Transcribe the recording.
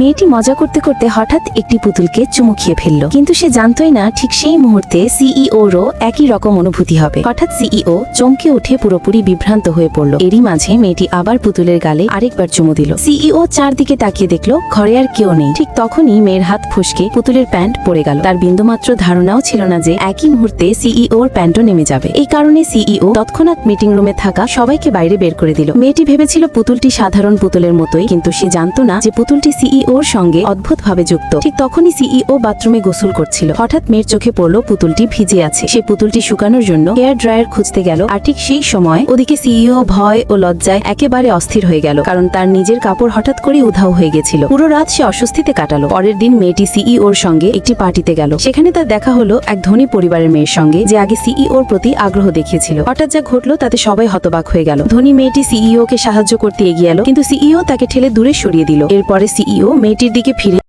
মেয়েটি মজা করতে করতে হঠাৎ একটি পুতুলকে চুমু খেয়ে ফেলল। কিন্তু সে জানতই না ঠিক সেই মুহূর্তে সিইও রও একই রকম অনুভূতি হবে। হঠাৎ সিইও চমকে উঠে পুরোপুরি বিভ্রান্ত হয়ে পড়ল। এরই মাঝে মেয়েটি আবার পুতুলের গালে আরেকবার চুমু দিল। সিইও চারদিকে তাকিয়ে দেখল, ঘরে আর কেউ নেই। ঠিক তখনই মেয়ের হাত ফসকে পুতুলের প্যান্ট পড়ে গেল। তার বিন্দুমাত্র ধারণাও ছিল না যে একই মুহূর্তে সিইওর প্যান্টও নেমে যাবে। এই কারণে সিইও তৎক্ষণাৎ মিটিং রুমে থাকা সবাইকে বাইরে বের করে দিল। মেয়েটি ভেবেছিল পুতুলটি সাধারণ পুতুলের মতোই, কিন্তু সে জানতো না যে পুতুলটি সিইওর সঙ্গে অদ্ভুতভাবে যুক্ত। ঠিক তখনই সিইও বাথরুমে গোসল করছিল। হঠাৎ মেয়ের চোখে পড়ল পুতুলটি ভিজে আছে। সে পুতুলটি শুকানোর জন্য হেয়ার ড্রায়ার খুঁজতে গেল আর ঠিক সেই সময় ওদিকে সিইও ভয় ও লজ্জায় একেবারে অস্থির হয়ে গেল কারণ তার নিজের কাপড় হঠাৎ করে উধাও হয়ে গেছিল। পুরো রাত সে অস্বস্তিতে কাটালো। পরের দিন মেয়েটি সিইওর সঙ্গে একটি পার্টিতে গেল। সেখানে তার দেখা হলো এক ধনী পরিবারের মেয়ের সঙ্গে যে আগে সিইওর প্রতি আগ্রহ দেখিয়েছিল। হঠাৎ যা ঘটলো তাতে সবাই হতবাক হয়ে গেল। ধনী মেয়েটি সিইও কে সাহায্য করতে এগিয়ে এলো কিন্তু সিইও তাকে ঠেলে দূরে সরিয়ে দিল। এরপরে সিইও মেয়েটির দিকে ফিরে